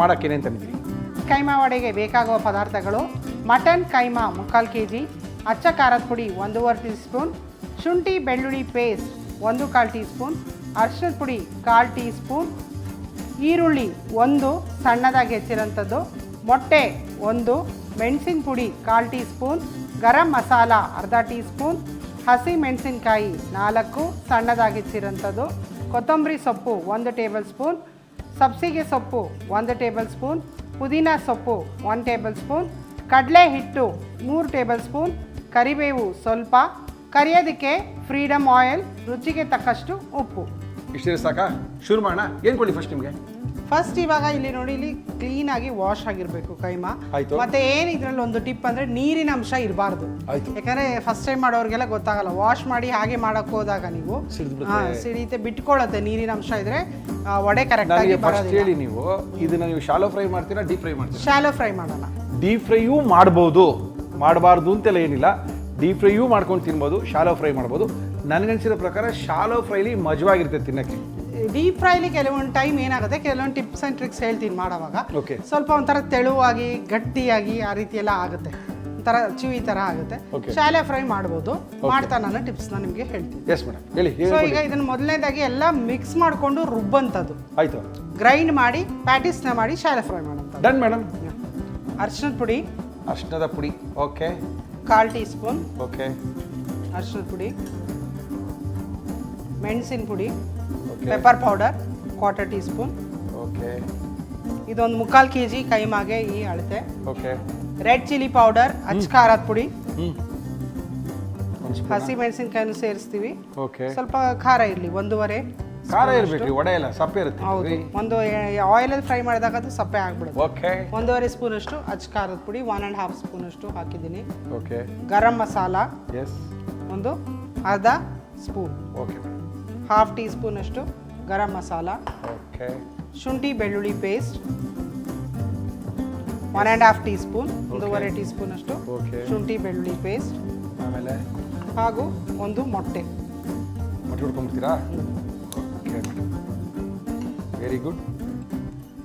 ಮಾಡಕ್ಕೆ ಏನೇನು ತಂದಿದ್ದೀರಿ ಕೈಮಾ ವಡೆಗೆ ಬೇಕಾಗುವ ಪದಾರ್ಥಗಳು, ಮಟನ್ ಕೈಮಾ ಮುಕ್ಕಾಲು ಕೆ ಜಿ ಅಚ್ಚ ಖಾರದ ಪುಡಿ ಒಂದೂವರೆ ಟೀ ಸ್ಪೂನ್ ಶುಂಠಿ ಬೆಳ್ಳುಳ್ಳಿ ಪೇಸ್ಟ್ ಒಂದು ಕಾಲು ಟೀ ಸ್ಪೂನ್ ಅರಿಶಿನದ ಪುಡಿ ಕಾಲು ಟೀ ಸ್ಪೂನ್ ಈರುಳ್ಳಿ ಒಂದು, ಸಣ್ಣದಾಗಿ ಹೆಚ್ಚಿರೋಂಥದ್ದು ಮೊಟ್ಟೆ ಒಂದು, ಮೆಣಸಿನ ಪುಡಿ ಕಾಲು ಟೀ ಸ್ಪೂನ್ ಗರಂ ಮಸಾಲ ಅರ್ಧ ಟೀ ಸ್ಪೂನ್ ಹಸಿ ಮೆಣಸಿನಕಾಯಿ ನಾಲ್ಕು, ಸಣ್ಣದಾಗಿ ಹೆಚ್ಚಿರೋಂಥದ್ದು ಕೊತ್ತಂಬರಿ ಸೊಪ್ಪು ಒಂದು ಟೇಬಲ್ ಸ್ಪೂನ್ ಸಬ್ಸಿಗೆ ಸೊಪ್ಪು ಒಂದು ಟೇಬಲ್ ಸ್ಪೂನ್, ಪುದೀನ ಸೊಪ್ಪು ಒಂದು ಟೇಬಲ್ ಸ್ಪೂನ್, ಕಡಲೆ ಹಿಟ್ಟು ಮೂರು ಟೇಬಲ್ ಸ್ಪೂನ್, ಕರಿಬೇವು ಸ್ವಲ್ಪ, ಕರಿಯೋದಕ್ಕೆ ಫ್ರೀಡಮ್ ಆಯಿಲ್, ರುಚಿಗೆ ತಕ್ಕಷ್ಟು ಉಪ್ಪು. ಇಷ್ಟೇ ಸಾಕಾ? ಶುರು ಮಾಡೋಣ. ಏನು ಕೊಡಿ ಫಸ್ಟ್ ನಿಮಗೆ? ಫಸ್ಟ್ ಇವಾಗ ಇಲ್ಲಿ ನೋಡಿ ಇಲ್ಲಿ ಕ್ಲೀನ್ ಆಗಿ ವಾಶ್ ಆಗಿರಬೇಕು ಕೈಮಾ. ಆಯ್ತು. ಮತ್ತೆ ಏನ್ ಇದ್ರಲ್ಲಿ ಒಂದು ಟಿಪ್ ಅಂದ್ರೆ ನೀರಿನ ಅಂಶ ಇರಬಾರ್ದು. ಆಯ್ತು. ಯಾಕಂದ್ರೆ ಫಸ್ಟ್ ಟೈಮ್ ಮಾಡೋರಿಗೆಲ್ಲ ಗೊತ್ತಾಗಲ್ಲ. ವಾಶ್ ಮಾಡಿ ಹಾಗೆ ಮಾಡಕ್ ಹೋದಾಗ ನೀವು ಸಿಡ್ದ್ಬಿಡುತ್ತೆ. ಹಾ, ಸಿಡಿತೆ ಬಿಟ್ಕೊಳ್ಳುತ್ತೆ ನೀರಿನ ಅಂಶ ಇದ್ರೆ ಆ, ವಡೆ ಕರೆಕ್ಟ್ ಆಗಿ ಫಸ್ಟ್ ಬರೋದಿಲ್ಲ. ಹೇಳಿ ನೀವು ಇದನ್ನ ನೀವು ಶಾಲೋ ಫ್ರೈ ಮಾಡ್ತೀರಾ ಡೀಪ್ ಫ್ರೈ ಮಾಡ್ತೀರಾ? ಶಾಲೋ ಫ್ರೈ ಮಾಡೋಣ. ಡೀಪ್ ಫ್ರೈಯೂ ಮಾಡ್ಬೋದು. ಮಾಡಬಾರ್ದು ಅಂತೆಲ್ಲ ಏನಿಲ್ಲ. ಡೀಪ್ ಫ್ರೈಯೂ ಮಾಡ್ಕೊಂಡು ತಿನ್ಬೋದು ಶಾಲೋ ಫ್ರೈ ಮಾಡ್ಬೋದು. ನನಗನ್ಸಿರೋ ಪ್ರಕಾರ ಶಾಲೋ ಫ್ರೈಲಿ ಮಜವಾಗಿರ್ತೈತೆ ತಿನ್ನಕ್ಕೆ. ಡೀಪ್ ಫ್ರೈಲಿ ಕೆಲವೊಂದು ಟೈಮ್ ಏನಾಗುತ್ತೆ? ಕೆಲವೊಂದು ಟಿಪ್ಸ್ ಅಂಡ್ ಟ್ರಿಕ್ಸ್ ಹೇಳ್ತೀನಿ ಮಾಡುವಾಗ. ಓಕೆ ಸ್ವಲ್ಪ ಒಂಥರ ತೆಳುವಾಗಿ ಗಟ್ಟಿಯಾಗಿ ಆ ರೀತಿ ಎಲ್ಲ ಆಗುತ್ತೆ. ಒಂಥರ ಚೂಯಿ ಥರ ಆಗುತ್ತೆ. Okay. ಶಾಲೆ ಫ್ರೈ ಮಾಡ್ಬೋದು. ಮಾಡ್ತಾ ನಾನು ಟಿಪ್ಸ್ನ ನಿಮಗೆ ಹೇಳ್ತೀನಿ. ಎಸ್ ಮೇಡಮ್ ಹೇಳಿ ಸೊ ಈಗ ಇದನ್ನು ಮೊದಲನೇದಾಗಿ ಎಲ್ಲ ಮಿಕ್ಸ್ ಮಾಡಿಕೊಂಡು ರುಬ್ಬಂಥದ್ದು. ಆಯ್ತು. ಗ್ರೈಂಡ್ ಮಾಡಿ ಪ್ಯಾಟಿಸ್ನ ಮಾಡಿ ಶಾಲೆ ಫ್ರೈ ಮಾಡೋಂಥದ್ದು ಡನ್ ಮೇಡಮ್ ಅರ್ಶಿಣದ ಪುಡಿ. ಅರ್ಶನದ ಪುಡಿ. ಓಕೆ ಕಾಲು ಟೀ ಸ್ಪೂನ್ ಓಕೆ ಅರ್ಶಿಣದ ಪುಡಿ. ಮೆಣಸಿನ ಪುಡಿ pepper powder quarter teaspoon okay ಇದೊಂದು ಮುಕ್ಕಾಲು ಕೆ ಜಿ ಕೈಮಾಗೆ ಈ ಅಳತೆ. ಓಕೆ ರೆಡ್ ಚಿಲ್ಲಿ ಪೌಡರ್ ಅಚ್ಚ ಖಾರದ ಪುಡಿ. ಸ್ಪೂನ್ ಹಸಿ ಮೆಣಸಿನಕಾಯಿನೂ ಸೇರಿಸ್ತೀವಿ. ಓಕೆ ಸ್ವಲ್ಪ ಖಾರ ಇರಲಿ ಒಂದೂವರೆ ಖಾರ ಇರಬೇಕು ವಡೆ ಎಲ್ಲ ಸಪ್ಪೆ ಇರುತ್ತೆ. ಹೌದು. ಒಂದು ಆಯಿಲಲ್ಲಿ ಫ್ರೈ ಮಾಡಿದಾಗ ಅದು ಸಪ್ಪೆ ಆಗ್ಬಿಡುತ್ತೆ. ಓಕೆ ಒಂದೂವರೆ ಸ್ಪೂನಷ್ಟು ಅಚ್ಚ ಖಾರದ ಪುಡಿ ಒನ್ ಆ್ಯಂಡ್ ಹಾಫ್ ಸ್ಪೂನಷ್ಟು ಹಾಕಿದ್ದೀನಿ. ಓಕೆ ಗರಂ ಮಸಾಲ. ಎಸ್ ಒಂದು ಅರ್ಧ ಸ್ಪೂನ್ ಓಕೆ ಹಾಫ್ ಟೀ ಸ್ಪೂನಷ್ಟು ಗರಂ ಮಸಾಲ. ಓಕೆ ಶುಂಠಿ ಬೆಳ್ಳುಳ್ಳಿ paste one and half teaspoon ಒಂದೂವರೆ ಟೀ ಸ್ಪೂನಷ್ಟು ಅಷ್ಟು ಶುಂಠಿ ಬೆಳ್ಳುಳ್ಳಿ ಪೇಸ್ಟ್ ಆಮೇಲೆ? ಹಾಗೂ ಒಂದು ಮೊಟ್ಟೆ. ಮೊಟ್ಟೆ ಹುಡ್ಕೊಂಡ್ಬಿಡ್ತೀರಾ ಓಕೆ ವೆರಿ ಗುಡ್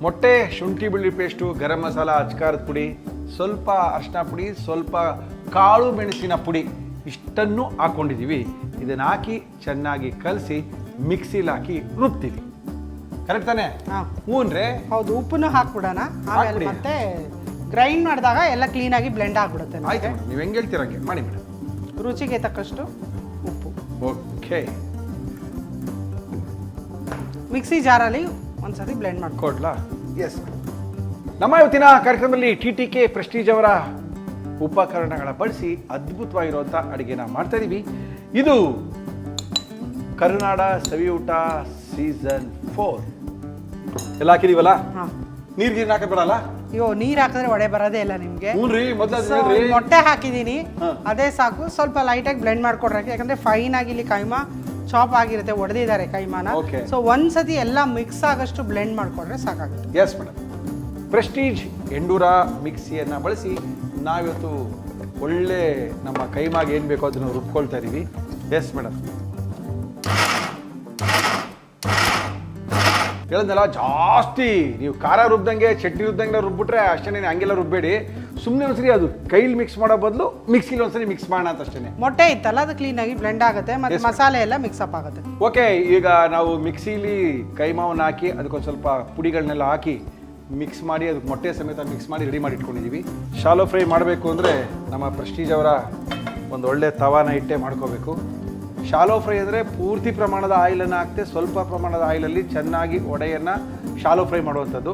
ಮೊಟ್ಟೆ ಶುಂಠಿ ಬೆಳ್ಳುಳ್ಳಿ ಪೇಸ್ಟು ಗರಂ ಮಸಾಲ ಅಚ್ಕಾರದ ಪುಡಿ ಸ್ವಲ್ಪ ಅರ್ಶಿನ ಪುಡಿ ಸ್ವಲ್ಪ ಕಾಳು ಮೆಣಸಿನ ಪುಡಿ. ಇಷ್ಟನ್ನು ಹಾಕ್ಕೊಂಡಿದ್ದೀವಿ ಇದನ್ನು ಹಾಕಿ ಚೆನ್ನಾಗಿ ಕಲಸಿ ಮಿಕ್ಸಿಲಿ ಹಾಕಿ ರುಬ್ತೀವಿ. ಕರೆಕ್ಟ್ ತಾನೆ? ಹಾಂ. ರೀ ಹೌದು ಉಪ್ಪನ್ನು ಹಾಕ್ಬಿಡೋಣ. ಆಮೇಲೆ. ಮತ್ತೆ ಗ್ರೈಂಡ್ ಮಾಡಿದಾಗ ಎಲ್ಲ ಕ್ಲೀನಾಗಿ ಬ್ಲೆಂಡ್ ಆಗಿಬಿಡುತ್ತೆ ಆಯ್ತು ನೀವು ಹೆಂಗೆ ಹೇಳ್ತೀರ ಹಂಗೆ? ಮಾಡಿ ಮೇಡಮ್. ರುಚಿಗೆ ತಕ್ಕಷ್ಟು ಉಪ್ಪು. ಓಕೆ ಮಿಕ್ಸಿ ಜಾರಲ್ಲಿ ಒಂದ್ಸತಿ ಬ್ಲೆಂಡ್ ಮಾಡ್ಕೊ ಕೊಡ್ಲಾ? ಎಸ್ ನಮ್ಮ ಇವತ್ತಿನ ಕಾರ್ಯಕ್ರಮದಲ್ಲಿ ಟಿ ಟಿ ಕೆ ಪ್ರೆಸ್ಟೀಜ್ ಅವರ ಉಪಕರಣಗಳ ಬಳಸಿ ಅದ್ಭುತವಾಗಿರುವಂಥ ಅಡುಗೆನ ಮಾಡ್ತಾ ಇದೀವಿ. ಇದು ಕರುನಾಡ ಸವಿಯೂಟ ಸೀಸನ್ ಫೋರ್. ಎಲ್ಲ ಹಾಕಿದೀವಲ್ಲ? ಹಾಂ. ನೀರ್ ಗೀರ್ ಹಾಕಬೇಡಲ್ಲ ಅಯ್ಯೋ ನೀರು ಹಾಕಿದ್ರೆ ಒಡೆ ಬರೋದೇ ಇಲ್ಲ ನಿಮಗೆ. So, ಮೊಟ್ಟೆ ಹಾಕಿದೀನಿ. ಅದೇ ಸಾಕು ಸ್ವಲ್ಪ ಲೈಟಾಗಿ ಬ್ಲೆಂಡ್ ಮಾಡ್ಕೊಡ್ರಿ. ಯಾಕಂದ್ರೆ ಫೈನ್ ಆಗಿ ಇಲ್ಲಿ ಕೈಮಾ ಚಾಪ್ ಆಗಿರುತ್ತೆ ಒಡೆದಿದ್ದಾರೆ ಕೈಮಾನ. Okay. ಸೊ ಒಂದ್ಸತಿ ಎಲ್ಲ ಮಿಕ್ಸ್ ಆಗಷ್ಟು ಬ್ಲೆಂಡ್ ಮಾಡ್ಕೊಂಡ್ರೆ ಸಾಕಾಗುತ್ತೆ. ಎಸ್ ಮೇಡಮ್ ಪ್ರೆಸ್ಟೀಜ್ ಎಂಡೂರ ಮಿಕ್ಸಿಯನ್ನು ಬಳಸಿ ನಾವಿವತ್ತು ಒಳ್ಳೆ ನಮ್ಮ ಕೈಮಾಗೆ ಏನು ಬೇಕೋ ಅದನ್ನು ರುಬ್ಕೊಳ್ತಾ ಇದ್ದೀವಿ ಎಸ್ ಮೇಡಮ್ ಹೇಳಿದ್ನಲ್ಲ ಜಾಸ್ತಿ ನೀವು ಖಾರ ರುಬ್ದಂಗೆ ಚಟ್ನಿ ರುಬ್ದಂಗೆ ರುಬ್ಬಿಟ್ರೆ ಅಷ್ಟೇ ಹಂಗೆಲ್ಲ ರುಬ್ಬೇಡಿ. ಸುಮ್ಮನೆ ಒಂದ್ಸರಿ ಅದು ಕೈಲಿ ಮಿಕ್ಸ್ ಮಾಡೋ ಬದಲು ಮಿಕ್ಸಿಲಿ ಒಂದ್ಸರಿ ಮಿಕ್ಸ್ ಮಾಡೋಣ ಅಂತ ಅಷ್ಟೇ ಮೊಟ್ಟೆ ಇತ್ತಲ್ಲ ಅದು ಕ್ಲೀನಾಗಿ ಬ್ಲೆಂಡ್ ಆಗುತ್ತೆ ಮತ್ತೆ ಮಸಾಲೆ ಎಲ್ಲ ಮಿಕ್ಸ್ ಅಪ್ ಆಗುತ್ತೆ. ಓಕೆ ಈಗ ನಾವು ಮಿಕ್ಸಿಲಿ ಕೈಮಾವನ್ನ ಹಾಕಿ ಅದಕ್ಕೊಂದು ಸ್ವಲ್ಪ ಪುಡಿಗಳನ್ನೆಲ್ಲ ಹಾಕಿ ಮಿಕ್ಸ್ ಮಾಡಿ, ಅದಕ್ಕೆ ಮೊಟ್ಟೆ ಸಮೇತ ಮಿಕ್ಸ್ ಮಾಡಿ ರೆಡಿ ಮಾಡಿ ಇಟ್ಕೊಂಡಿದ್ದೀವಿ ಶಾಲೋ ಫ್ರೈ ಮಾಡಬೇಕು ಅಂದರೆ ನಮ್ಮ ಪ್ರೆಸ್ಟೀಜ್ ಅವರ ಒಂದು ಒಳ್ಳೆ ತವಾನ ಇಟ್ಟೆ ಮಾಡ್ಕೋಬೇಕು. ಶಾಲೋ ಫ್ರೈ ಅಂದರೆ ಪೂರ್ತಿ ಪ್ರಮಾಣದ ಆಯಿಲನ್ನು ಹಾಕ್ತೆ, ಸ್ವಲ್ಪ ಪ್ರಮಾಣದ ಆಯಿಲಲ್ಲಿ ಚೆನ್ನಾಗಿ ಒಡೆಯನ್ನು ಶಾಲೋ ಫ್ರೈ ಮಾಡುವಂಥದ್ದು.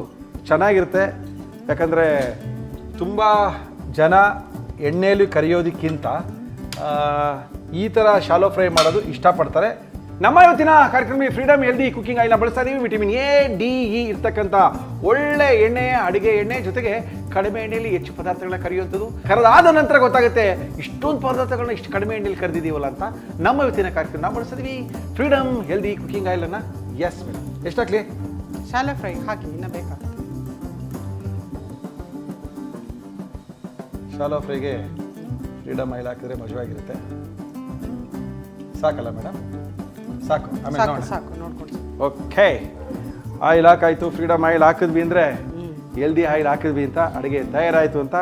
ಚೆನ್ನಾಗಿರುತ್ತೆ. ಯಾಕಂದರೆ ತುಂಬ ಜನ ಎಣ್ಣೆಯಲ್ಲಿ ಕರಿಯೋದಕ್ಕಿಂತ ಈ ಥರ ಶಾಲೋ ಫ್ರೈ ಮಾಡೋದು ಇಷ್ಟಪಡ್ತಾರೆ. ನಮ್ಮ ಇವತ್ತಿನ ಕಾರ್ಯಕ್ರಮ ಫ್ರೀಡಮ್ ಹೆಲ್ದಿ ಕುಕಿಂಗ್ ಆಯಿಲ್ನ ಬಳಸ್ತಾ ಇದೀವಿ. ವಿಟಮಿನ್ ಎ ಡಿ ಇ ಇರ್ತಕ್ಕಂಥ ಒಳ್ಳೆ ಎಣ್ಣೆ ಅಡುಗೆ ಎಣ್ಣೆ ಜೊತೆಗೆ ಕಡಿಮೆ ಎಣ್ಣೆಯಲ್ಲಿ ಹೆಚ್ಚು ಪದಾರ್ಥಗಳನ್ನ ಕರೆಯುವಂಥದ್ದು. ಕರೆದಾದ ನಂತರ ಗೊತ್ತಾಗುತ್ತೆ ಇಷ್ಟೊಂದು ಪದಾರ್ಥಗಳನ್ನ ಇಷ್ಟು ಕಡಿಮೆ ಎಣ್ಣೆಯಲ್ಲಿ ಕರೆದಿದ್ದೀವಲ್ಲ ಅಂತ ನಮ್ಮ ಇವತ್ತಿನ ಕಾರ್ಯಕ್ರಮ ನಾವು ಬಳಸ್ತಾ ಇದೀವಿ. ಫ್ರೀಡಮ್ ಹೆಲ್ದಿ ಕುಕಿಂಗ್ ಆಯಿಲನ್ನು ಎಸ್ ಮೇಡಮ್ ಎಷ್ಟಾಗ್ಲಿ? ಶಾಲೆ ಫ್ರೈ ಹಾಕಿ ಇನ್ನ ಬೇಕಾ? ಶಾಲೋ ಫ್ರೈಗೆ ಫ್ರೀಡಮ್ ಆಯಿಲ್ ಹಾಕಿದ್ರೆ ಮಜವಾಗಿರುತ್ತೆ. ಸಾಕಲ್ಲ ಮೇಡಮ್ ಸಾಕು ಆಮೇಲೆ ಸಾಕು ನೋಡೋಣ. ಸಾಕು ನೋಡ್ಕೊಂಡು ಓಕೆ ಆಯಿಲ್ ಹಾಕಾಯ್ತು ಫ್ರೀಡಮ್ ಆಯಿಲ್ ಹಾಕಿದ್ವಿ ಅಂದರೆ ಎಲ್ದಿ ಆಯಿಲ್ ಹಾಕಿದ್ವಿ ಅಂತ ಅಡುಗೆ ತಯಾರಾಯಿತು ಅಂತ.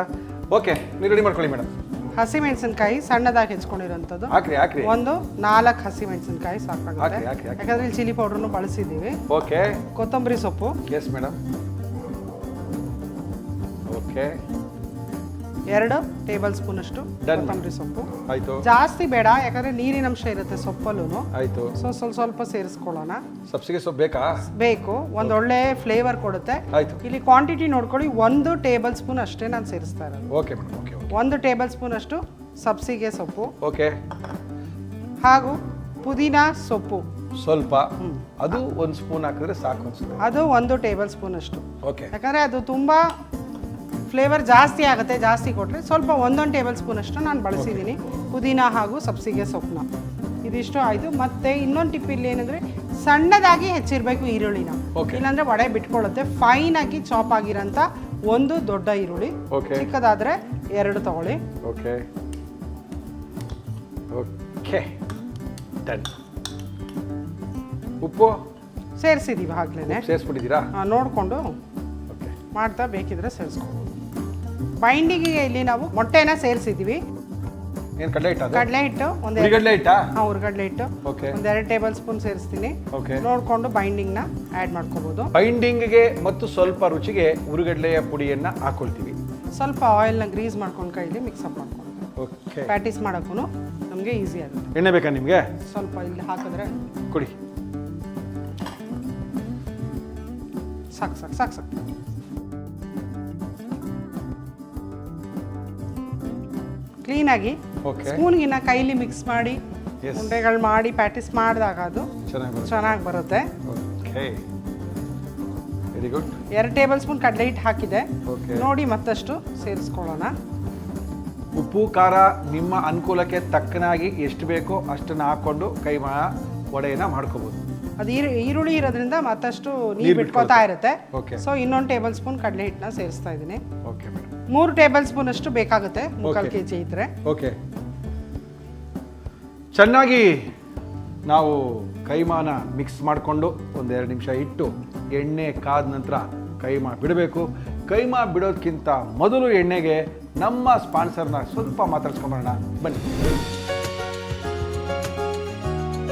ಓಕೆ ನೀವು ರೆಡಿ ಮಾಡ್ಕೊಳ್ಳಿ ಮೇಡಮ್ ಹಸಿಮೆಣಸಿನ್ಕಾಯಿ ಸಣ್ಣದಾಗಿ ಹೆಚ್ಕೊಂಡಿರೋಂಥದ್ದು. ಹಾಕ್ರಿ ಹಾಕ್ರಿ. ಒಂದು ನಾಲ್ಕು ಹಸಿಮೆಣಸಿನ್ಕಾಯಿ ಸಾಕಾಗುತ್ತೆ. ಹಾಕಿ, ಹಾಕಿ, ಹಾಕಿ. ಯಾಕಂದ್ರೆ ಇಲ್ಲಿ ಚಿಲ್ಲಿ ಪೌಡ್ರನ್ನು ಬಳಸಿದ್ದೀವಿ. ಓಕೆ ಕೊತ್ತಂಬರಿ ಸೊಪ್ಪು. ಎಸ್ ಮೇಡಮ್ ಓಕೆ ಎರಡು ಟೇಬಲ್ ಸ್ಪೂನ್ ಅಷ್ಟು. ಕೊತ್ತಂಬರಿ ಸೊಪ್ಪು. ಆಯ್ತು. ಜಾಸ್ತಿ ಬೇಡ ಯಾಕಂದ್ರೆ ನೀರಿನ ಅಂಶ ಇರುತ್ತೆ ಸೊಪ್ಪಲ್ಲೂ ಆಯ್ತು. ಸೊ ಸ್ವಲ್ಪ ಸ್ವಲ್ಪ ಸೇರಿಸ್ಕೊಳ್ಳೋಣ. ಸಬ್ಸಿಗೆ ಸೊಪ್ಪು ಬೇಕಾ? ಬೇಕು. ಒಂದು ಒಳ್ಳೆ ಫ್ಲೇವರ್ ಕೊಡುತ್ತೆ. ಆಯಿತು. ಇಲ್ಲಿ ಕ್ವಾಂಟಿಟಿ ನೋಡ್ಕೊಳ್ಳಿ ಒಂದು ಟೇಬಲ್ ಸ್ಪೂನ್ ಅಷ್ಟೇ ನಾನು ಸೇರಿಸ್ತಾ ಇರೋದು. ಓಕೆ ಮೇಡಮ್ ಓಕೆ ಓಕೆ ಒಂದು ಟೇಬಲ್ ಸ್ಪೂನ್ ಅಷ್ಟು ಸಬ್ಸಿಗೆ ಸೊಪ್ಪು. ಓಕೆ ಹಾಗೂ ಪುದೀನ ಸೊಪ್ಪು. ಸ್ವಲ್ಪ. ಅದು ಒಂದು ಸ್ಪೂನ್ ಹಾಕಿದ್ರೆ ಸಾಕು ಅನ್ಸುತ್ತೆ. ಅದು ಒಂದು ಟೇಬಲ್ ಸ್ಪೂನ್ ಅಷ್ಟು. ಓಕೆ ಯಾಕಂದರೆ ಅದು ತುಂಬ ಫ್ಲೇವರ್ ಜಾಸ್ತಿ ಆಗುತ್ತೆ ಜಾಸ್ತಿ ಕೊಟ್ಟರೆ ಸ್ವಲ್ಪ ಒಂದೊಂದು ಟೇಬಲ್ ಸ್ಪೂನ್ ಅಷ್ಟು ನಾನು ಬಳಸಿದ್ದೀನಿ ಪುದೀನ ಹಾಗೂ ಸಬ್ಸಿಗೆ ಸೊಪ್ಪನ್ನ ಇದಿಷ್ಟು ಆಯಿತು. ಮತ್ತು ಇನ್ನೊಂದು ಟಿಪ್ ಇಲ್ಲಿ ಏನಂದರೆ ಸಣ್ಣದಾಗಿ ಹೆಚ್ಚಿರಬೇಕು ಈರುಳ್ಳಿನ. ಇಲ್ಲಾಂದರೆ ವಡೆ ಬಿಟ್ಕೊಳ್ಳುತ್ತೆ. ಫೈನ್ ಆಗಿ ಚಾಪ್ ಆಗಿರೋಂಥ ಒಂದು ದೊಡ್ಡ ಈರುಳ್ಳಿ. ಚಿಕ್ಕದಾದರೆ ಎರಡು ತಗೊಳ್ಳಿ. ಓಕೆ ಓಕೆ ಡನ್ ಉಪ್ಪು? ಸೇರಿಸಿದ್ದೀವಿ ಆಗ್ಲೇ ಸೇರಿಸ್ಬಿಟ್ಟಿದ್ದೀರಾ? ನೋಡಿಕೊಂಡು ಓಕೆ ಮಾಡ್ತಾ ಬೇಕಿದ್ರೆ ಸೇರಿಸ್ಕೊಬೋದು. ಬೈಂಡಿಂಗಿಗೆ ಇಲ್ಲಿ ನಾವು ಮೊಟ್ಟೆನ ಸೇರಿಸಿದ್ದೀವಿ. ಏನು ಕಡಲೆ ಹಿಟ್ಟು ಕಡಲೆ ಹಿಟ್ಟು ಒಂದು ಹುರಿಗಡಲೆ ಹಿಟ್ಟಾ? ಹಾಂ ಹುರ್ಗಡ್ಲೆ ಹಿಟ್ಟು. ಓಕೆ. ಎರಡು ಟೇಬಲ್ ಸ್ಪೂನ್ ಸೇರಿಸ್ತೀನಿ. ಓಕೆ. ನೋಡಿಕೊಂಡು ಬೈಂಡಿಂಗ್ನ ಆ್ಯಡ್ ಮಾಡ್ಕೋಬೋದು. ಬೈಂಡಿಂಗ್ಗೆ ಮತ್ತು ಸ್ವಲ್ಪ ರುಚಿಗೆ ಉರುಗಡ್ಲೆಯ ಪುಡಿಯನ್ನು ಹಾಕೊಳ್ತೀವಿ. ಸ್ವಲ್ಪ ಆಯಿಲ್ನ ಗ್ರೀಸ್ ಮಾಡ್ಕೊಂಡು ಕೈಲಿ ಅಪ್ ಮಾಡ್ಕೊಂಡು ಓಕೆ. ಪ್ಯಾಟಿಸ್ ಮಾಡೋಕ್ಕೂ ನಮಗೆ ಈಸಿ ಆಗುತ್ತೆ. ಎಣ್ಣೆ ಬೇಕಾ ನಿಮಗೆ? ಸ್ವಲ್ಪ ಇಲ್ಲಿ ಹಾಕಿದ್ರೆ ಕುಡಿ. ಸಾಕು ಸಾಕು ಸಾಕು ಸಾಕು. ಕ್ಲೀನಾಗಿ ಓಕೆ ಸ್ಪೂನ್ಗಿನ್ನ ಕೈಲಿ ಮಿಕ್ಸ್ ಮಾಡಿ. ಉಂಡೆಗಳು ಮಾಡಿ ಪ್ಯಾಟಿಸ್ ಮಾಡಿದಾಗ ಅದು ಚೆನ್ನಾಗಿ ಬರುತ್ತೆ. ಓಕೆ ವೆರಿ ಗುಡ್ ಎರಡು ಟೇಬಲ್ ಸ್ಪೂನ್ ಕಡಲೆ ಹಿಟ್ಟು ಹಾಕಿದೆ. ನೋಡಿ ಮತ್ತಷ್ಟು ಸೇರಿಸ್ಕೊಳ್ಳೋಣ. ಉಪ್ಪು ಖಾರ ನಿಮ್ಮ ಅನುಕೂಲಕ್ಕೆ ತಕ್ಕನಾಗಿ ಎಷ್ಟು ಬೇಕೋ ಅಷ್ಟನ್ನು ಹಾಕ್ಕೊಂಡು ಕೈ ವಡೆಯನ್ನು ಮಾಡ್ಕೋಬೋದು. ಅದು ಈರು ಈರುಳ್ಳಿ ಇರೋದ್ರಿಂದ ಮತ್ತಷ್ಟು ನೀರ್ ಬಿಟ್ಕೋತಾ ಇರುತ್ತೆ. ಸೊ ಇನ್ನೊಂದು ಟೇಬಲ್ ಸ್ಪೂನ್ ಕಡಲೆ ಹಿಟ್ಟನ್ನ ಸೇರಿಸ್ತಾ ಇದ್ದೀನಿ. ಓಕೆ ಮೂರು ಟೇಬಲ್ ಸ್ಪೂನ್ ಅಷ್ಟು ಬೇಕಾಗುತ್ತೆ ಮುಕ್ಕಾಲು. ಕೆ ಜಿ ಇದ್ರೆ. ಓಕೆ ಚೆನ್ನಾಗಿ ನಾವು ಕೈಮಾನ ಮಿಕ್ಸ್ ಮಾಡಿಕೊಂಡು ಒಂದೆರಡು ನಿಮಿಷ ಇಟ್ಟು ಎಣ್ಣೆ ಕಾದ ನಂತರ ಕೈಮಾ ಬಿಡಬೇಕು. ಕೈಮಾ ಬಿಡೋದಕ್ಕಿಂತ ಮೊದಲು ಎಣ್ಣೆಗೆ ನಮ್ಮ ಸ್ಪಾನ್ಸರ್ನ ಸ್ವಲ್ಪ ಮಾತಾಡ್ಸ್ಕೊಂಬರೋಣ. ಬನ್ನಿ.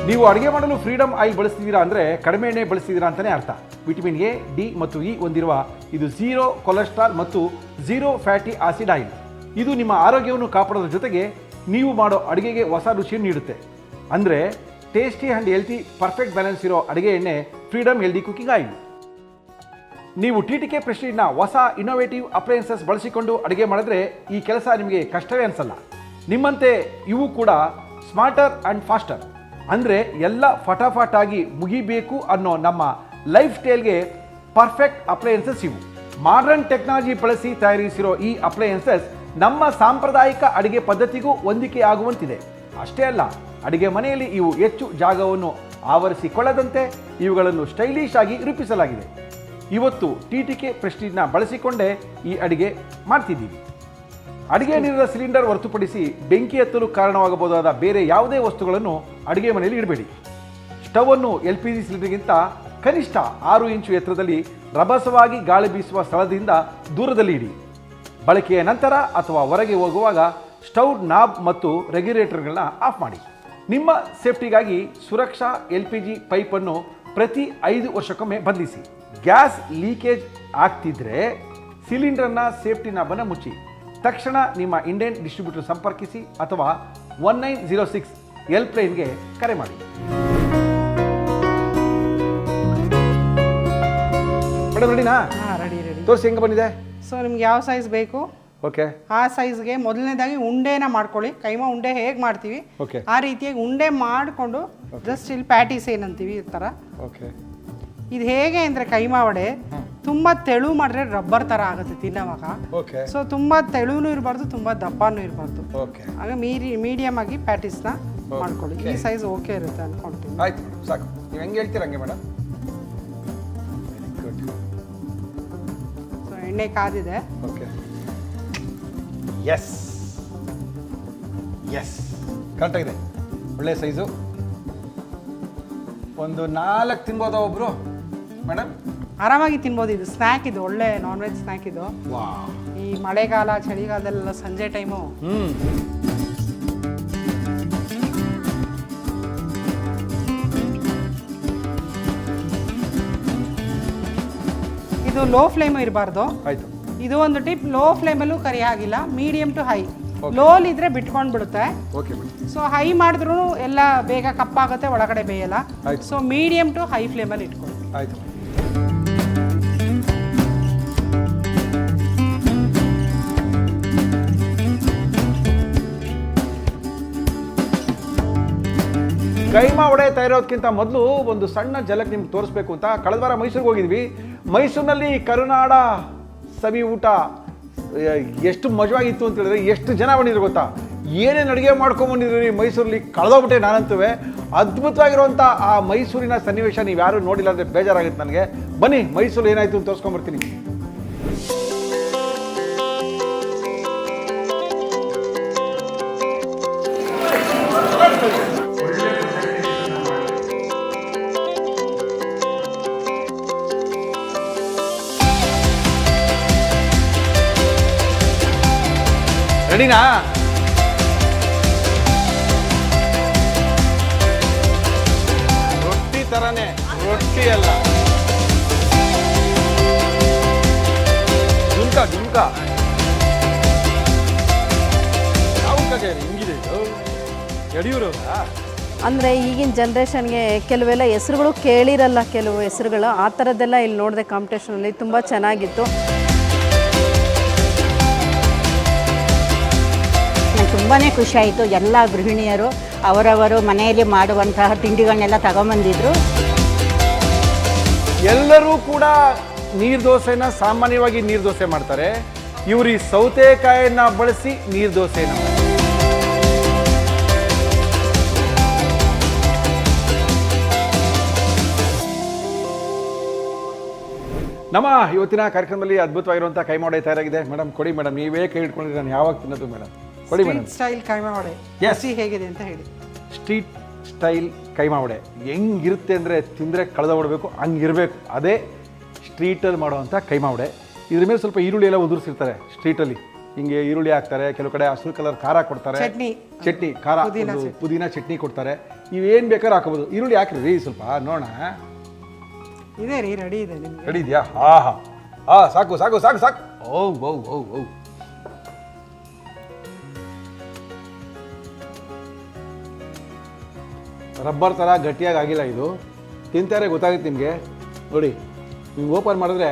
ನೀವು ಅಡುಗೆ ಮಾಡಲು ಫ್ರೀಡಮ್ ಆಯಿಲ್ ಬಳಸ್ತಿದ್ದೀರಾ ಅಂದರೆ ಕಡಿಮೆ ಎಣ್ಣೆ ಬಳಸ್ತಿದ್ದೀರಾ ಅಂತಲೇ ಅರ್ಥ. ವಿಟಮಿನ್ ಎ ಡಿ ಮತ್ತು ಇ ಹೊಂದಿರುವ ಇದು ಝೀರೋ ಕೊಲೆಸ್ಟ್ರಾಲ್ ಮತ್ತು ಝೀರೋ ಫ್ಯಾಟಿ ಆಸಿಡ್ ಆಯಿಲ್. ಇದು ನಿಮ್ಮ ಆರೋಗ್ಯವನ್ನು ಕಾಪಾಡೋದ್ರ ಜೊತೆಗೆ ನೀವು ಮಾಡೋ ಅಡುಗೆಗೆ ಹೊಸ ರುಚಿಯನ್ನು ನೀಡುತ್ತೆ. ಅಂದರೆ tasty and healthy perfect balance ಇರೋ ಅಡುಗೆ ಎಣ್ಣೆ ಫ್ರೀಡಮ್ ಹೆಲ್ದಿ ಕುಕಿಂಗ್ ಆಯಿಲ್. ನೀವು ಟಿ ಟಿ ಕೆ ಪ್ರೆಸ್ಟೀಜ್ನ ಹೊಸ ಇನೋವೇಟಿವ್ ಅಪ್ಲಯನ್ಸಸ್ ಬಳಸಿಕೊಂಡು ಅಡುಗೆ ಮಾಡಿದ್ರೆ ಈ ಕೆಲಸ ನಿಮಗೆ ಕಷ್ಟವೇ ಅನಿಸಲ್ಲ. ನಿಮ್ಮಂತೆ ಇವು ಕೂಡ ಸ್ಮಾರ್ಟರ್ ಆ್ಯಂಡ್ ಫಾಸ್ಟರ್ ಅಂದರೆ ಎಲ್ಲ ಫಟಾಫಟಾಗಿ ಮುಗಿಬೇಕು ಅನ್ನೋ ನಮ್ಮ ಲೈಫ್ ಸ್ಟೈಲ್ಗೆ ಪರ್ಫೆಕ್ಟ್ ಅಪ್ಲಯನ್ಸಸ್ ಇವು. ಮಾಡರ್ನ್ ಟೆಕ್ನಾಲಜಿ ಬಳಸಿ ತಯಾರಿಸಿರೋ ಈ ಅಪ್ಲಯನ್ಸಸ್ ನಮ್ಮ ಸಾಂಪ್ರದಾಯಿಕ ಅಡುಗೆ ಪದ್ಧತಿಗೂ ಹೊಂದಿಕೆ ಆಗುವಂತಿದೆ. ಅಷ್ಟೇ ಅಲ್ಲ, ಅಡುಗೆ ಮನೆಯಲ್ಲಿ ಇವು ಹೆಚ್ಚು ಜಾಗವನ್ನು ಆವರಿಸಿಕೊಳ್ಳದಂತೆ ಇವುಗಳನ್ನು ಸ್ಟೈಲಿಶ್ ಆಗಿ ರೂಪಿಸಲಾಗಿದೆ. ಇವತ್ತು ಟಿ ಟಿ ಕೆ ಪ್ರೆಸ್ಟೀಜ್ನ ಬಳಸಿಕೊಂಡೇ ಈ ಅಡುಗೆ ಮಾಡ್ತಿದ್ದೀವಿ. ಅಡಿಗೆ ನೀರಿನ ಸಿಲಿಂಡರ್ ಹೊರತುಪಡಿಸಿ ಬೆಂಕಿ ಎತ್ತಲು ಕಾರಣವಾಗಬಹುದಾದ ಬೇರೆ ಯಾವುದೇ ವಸ್ತುಗಳನ್ನು ಅಡಿಗೆ ಮನೆಯಲ್ಲಿ ಇಡಬೇಡಿ. ಸ್ಟವನ್ನು ಎಲ್ ಪಿ ಜಿ ಸಿಲಿಂಡರ್ಗಿಂತ ಕನಿಷ್ಠ ಆರು ಇಂಚು ಎತ್ತರದಲ್ಲಿ ರಭಸವಾಗಿ ಗಾಳಿ ಬೀಸುವ ಸ್ಥಳದಿಂದ ದೂರದಲ್ಲಿ ಇಡಿ. ಬಳಕೆಯ ನಂತರ ಅಥವಾ ಹೊರಗೆ ಹೋಗುವಾಗ ಸ್ಟವ್, ನಾಬ್ ಮತ್ತು ರೆಗ್ಯುಲೇಟರ್ಗಳನ್ನ ಆಫ್ ಮಾಡಿ. ನಿಮ್ಮ ಸೇಫ್ಟಿಗಾಗಿ ಸುರಕ್ಷಾ ಎಲ್ ಪಿ ಜಿ ಪೈಪನ್ನು ಪ್ರತಿ ಐದು ವರ್ಷಕ್ಕೊಮ್ಮೆ ಬದಲಿಸಿ. ಗ್ಯಾಸ್ ಲೀಕೇಜ್ ಆಗ್ತಿದ್ರೆ ಸಿಲಿಂಡರ್ನ ಸೇಫ್ಟಿ ನಾಬನ್ನು ಮುಚ್ಚಿ. ತಕ್ಷಣ ನಿಮ್ಮ ಇಂಡಿಯನ್ ಡಿಸ್ಟ್ರಿಬ್ಯೂಟರ್ ಸಂಪರ್ಕಿಸಿ ಅಥವಾ ಒನ್ ನೈನ್ ಜೀರೋ ಸಿಕ್ಸ್ ಎಲ್ಪ್ಲೈನ್ಗೆ ಕರೆ ಮಾಡಿ. ಮೇಡಮ್ ರೆಡಿನಾ ಹಾಂ ರೆಡಿ ರೆಡಿ ತೋರಿಸಿ ಹೆಂಗೆ ಬಂದಿದೆ? ಸೊ ನಿಮ್ಗೆ ಯಾವ ಸೈಜ್ ಬೇಕು? ಓಕೆ. ಆ ಸೈಜ್ಗೆ ಮೊದಲನೇದಾಗಿ ಉಂಡೆನ ಮಾಡ್ಕೊಳ್ಳಿ. ಕೈಮಾ ಉಂಡೆ ಹೇಗೆ ಮಾಡ್ತೀವಿ? ಓಕೆ. ಆ ರೀತಿಯಾಗಿ ಉಂಡೆ ಮಾಡಿಕೊಂಡು ಜಸ್ಟ್ ಇಲ್ಲಿ ಪ್ಯಾಟೀಸ್ ಏನಂತೀವಿ ಈ ಥರ. ಓಕೆ. ಇದು ಹೇಗೆ ಅಂದರೆ ಕೈಮಾ ವಡೆ ತುಂಬ ತೆಳು ಮಾಡಿದ್ರೆ ರಬ್ಬರ್ ಥರ ಆಗುತ್ತೆ ತಿನ್ನೋವಾಗ. ಓಕೆ ಸೊ ತುಂಬ ತೆಳುನೂ ಇರಬಾರ್ದು ತುಂಬ ದಪ್ಪನೂ ಇರಬಾರ್ದು. ಓಕೆ ಆಗ ಮೀರಿ ಮೀಡಿಯಮ್ ಆಗಿ ಪ್ಯಾಟಿಸ್ನ ಮಾಡ್ಕೊಳ್ಳಿ. ಈ ಸೈಜ್ ಓಕೆ ಇರುತ್ತೆ ಅನ್ಕೊಂತೀನಿ ಆಯ್ತು ಸಾಕು. ನೀವು ಹೆಂಗೆ ಹೇಳ್ತೀರ ಹಂಗೆ ಮೇಡಮ್ ಸೊ ಎಣ್ಣೆ ಕಾದಿದೆ. ಓಕೆ ಎಸ್ ಎಸ್ ಕರೆಕ್ಟಾಗಿದೆ ಒಳ್ಳೆ ಸೈಜು ಒಂದು ನಾಲ್ಕು ತಿನ್ಬೋದಾ ಒಬ್ಬರು ಮೇಡಮ್? ಆರಾಮಾಗಿ ತಿನ್ಬೋದು. ಇದು ಸ್ನ್ಯಾಕ್ ಇದು ಒಳ್ಳೆ ನಾನ್ ವೆಜ್ ಸ್ನ್ಯಾಕ್ ಇದು ಈ ಮಳೆಗಾಲ ಚಳಿಗಾಲದಲ್ಲೆಲ್ಲ ಸಂಜೆ ಟೈಮು ಇದು ಲೋ ಫ್ಲೇಮ್ ಇರಬಾರ್ದು. ಆಯ್ತು. ಇದು ಒಂದು ಟಿಪ್ ಲೋ ಫ್ಲೇಮಲ್ಲೂ ಕರಿ ಆಗಿಲ್ಲ ಮೀಡಿಯಂ ಟು ಹೈ ಲೋಲ್ ಇದ್ರೆ ಬಿಟ್ಕೊಂಡು ಬಿಡುತ್ತೆ. ಓಕೆ ಸೊ ಹೈ ಮಾಡಿದ್ರು ಎಲ್ಲ ಬೇಗ ಕಪ್ಪಾಗುತ್ತೆ ಒಳಗಡೆ ಬೇಯಲ್ಲ. ಸೊ ಮೀಡಿಯಂ ಟು ಹೈ ಫ್ಲೇಮಲ್ಲಿ ಇಟ್ಕೊಳ್ಳಿ. ಆಯ್ತು. ಕೈಮಾ ಒಡೆ ತಯಾರೋದಕ್ಕಿಂತ ಮೊದಲು ಒಂದು ಸಣ್ಣ ಜಲಕ್ಕೆ ನಿಮ್ಗೆ ತೋರಿಸ್ಬೇಕು ಅಂತ ಕಳೆದ ವಾರ ಮೈಸೂರಿಗೆ ಹೋಗಿದ್ವಿ. ಮೈಸೂರಿನಲ್ಲಿ ಕರುನಾಡ ಸವಿ ಊಟ ಎಷ್ಟು ಮಜವಾಗಿತ್ತು ಅಂತ ಹೇಳಿದ್ರೆ ಎಷ್ಟು ಜನ ಬಂದಿದ್ರು ಗೊತ್ತಾ? ಏನೇನು ಅಡುಗೆ ಮಾಡ್ಕೊಂಬಂದಿದ್ರಿ ಮೈಸೂರಲ್ಲಿ ಕಳೆದೋಗ್ಬಿಟ್ಟೆ ನಾನಂತುವೆ. ಅದ್ಭುತವಾಗಿರುವಂಥ ಆ ಮೈಸೂರಿನ ಸನ್ನಿವೇಶ ನೀವು ಯಾರು ನೋಡಿಲ್ಲ ಅಂದರೆ ಬೇಜಾರಾಗುತ್ತೆ ನನಗೆ. ಬನ್ನಿ ಮೈಸೂರು ಏನಾಯಿತು ಅಂತ ತೋರಿಸ್ಕೊಂಬರ್ತೀನಿ ರೆಡಿನಾ ರೊಟ್ಟಿ ತರನೇ ರೊಟ್ಟಿ ಅಲ್ಲ. ಜುಂಕ ಜುಂಕ ಯಾವ ಕಡೆ ಹಿಂಗಿದೆ ಇದು? ಯಡಿಯೂರವ್ರಾ ಅಂದರೆ ಈಗಿನ ಜನ್ರೇಷನ್ಗೆ ಕೆಲವೆಲ್ಲ ಹೆಸರುಗಳು ಕೇಳಿರಲ್ಲ ಕೆಲವು ಹೆಸರುಗಳು. ಆ ಥರದ್ದೆಲ್ಲ ಇಲ್ಲಿ ನೋಡಿದೆ ಕಾಂಪಿಟೇಷನಲ್ಲಿ ತುಂಬ ಚೆನ್ನಾಗಿತ್ತು. ತುಂಬಾ ಖುಷಿ ಆಯಿತು ಎಲ್ಲ ಗೃಹಿಣಿಯರು, ಅವರವರು ಮನೆಯಲ್ಲಿ ಮಾಡುವಂತಹ ತಿಂಡಿಗಳನ್ನೆಲ್ಲ ತಗೊಂಬಂದಿದ್ರು. ಎಲ್ಲರೂ ಕೂಡ ನೀರು ದೋಸೆನ ಸಾಮಾನ್ಯವಾಗಿ ನೀರು ದೋಸೆ ಮಾಡ್ತಾರೆ. ಇವರು ಈ ಬಳಸಿ ನೀರು ದೋಸೆನ. ನಮ್ಮ ಇವತ್ತಿನ ಕಾರ್ಯಕ್ರಮದಲ್ಲಿ ಅದ್ಭುತವಾಗಿರುವಂಥ ಕೈ ಮಾಡೇ ತಯಾರಾಗಿದೆ. ಮೇಡಮ್ ಕೊಡಿ ಮೇಡಮ್ ನೀವೇ ಕೈ ಇಟ್ಕೊಂಡ್ರೆ ನಾನು ಯಾವಾಗ ತಿನ್ನೋದು ಮೇಡಮ್ ಕೊಡಿ ಮೇಡಮ್ ಸ್ಟೈಲ್ ಕೈಮಾ ವಡೆ. ಹೇಗಿದೆ ಅಂತ ಹೇಳಿ. Street style keema vada. ಹೆಂಗಿರುತ್ತೆ ಅಂದರೆ ತಿಂದರೆ ಕಳೆದ ಬಿಡಬೇಕು ಹಂಗಿರಬೇಕು. ಅದೇ ಸ್ಟ್ರೀಟಲ್ಲಿ ಮಾಡುವಂಥ ಕೈಮಾ ವಡೆ. ಇದ್ರ ಮೇಲೆ ಸ್ವಲ್ಪ ಈರುಳ್ಳಿ ಎಲ್ಲ ಉದುರಿಸಿರ್ತಾರೆ ಸ್ಟ್ರೀಟಲ್ಲಿ ಹಿಂಗೆ ಈರುಳ್ಳಿ ಹಾಕ್ತಾರೆ ಕೆಲವು ಕಡೆ ಹಸಿರು ಕಲರ್ ಖಾರ ಕೊಡ್ತಾರೆ. ಚಟ್ನಿ. ಚಟ್ನಿ ಖಾರ ಪುದೀನ ಚಟ್ನಿ. ಕೊಡ್ತಾರೆ. ನೀವೇನು ಬೇಕಾದ್ರೂ ಹಾಕೋಬೋದು. ಈರುಳ್ಳಿ ಹಾಕ್ರಿ ರೀ ಸ್ವಲ್ಪ ನೋಡೋಣ. ಇದೆ ರೀ ರೆಡಿ ಇದೆ ರೆಡಿ ಇದೆಯಾ? ಹಾ ಹಾ ಹಾ ಸಾಕು ಸಾಕು ಸಾಕು ಸಾಕು. ಓ ಓ ಓ ಓ ರಬ್ಬರ್ ಥರ ಗಟ್ಟಿಯಾಗಿ ಆಗಿಲ್ಲ ಇದು. ತಿಂತಾರೆ ಗೊತ್ತಾಗುತ್ತೆ ನಿಮಗೆ. ನೋಡಿ ನೀವು ಓಪನ್ ಮಾಡಿದ್ರೆ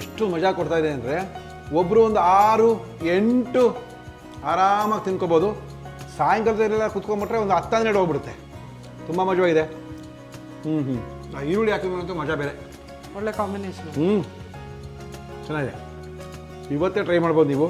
ಎಷ್ಟು ಮಜಾ ಕೊಡ್ತಾ ಇದೆ ಅಂದರೆ ಒಬ್ಬರು ಒಂದು ಆರು ಎಂಟು ಆರಾಮಾಗಿ ತಿನ್ಕೋಬೋದು. ಸಾಯಂಕಾಲದಲ್ಲೆಲ್ಲ ಕುತ್ಕೊಂಡ್ಬಿಟ್ರೆ ಒಂದು ಹತ್ತು ಹನ್ನೆರಡು ಹೋಗ್ಬಿಡುತ್ತೆ. ತುಂಬ ಮಜವಾಗಿದೆ. ಹ್ಞೂ ಹ್ಞೂ ಆ ಈರುಳ್ಳಿ ಹಾಕಿದ್ರಂತೂ ಮಜಾ ಬೇರೆ. ಒಳ್ಳೆ ಕಾಂಬಿನೇಷನ್ ಹ್ಞೂ ಚೆನ್ನಾಗಿದೆ. ಇವತ್ತೇ ಟ್ರೈ ಮಾಡ್ಬೋದು ನೀವು.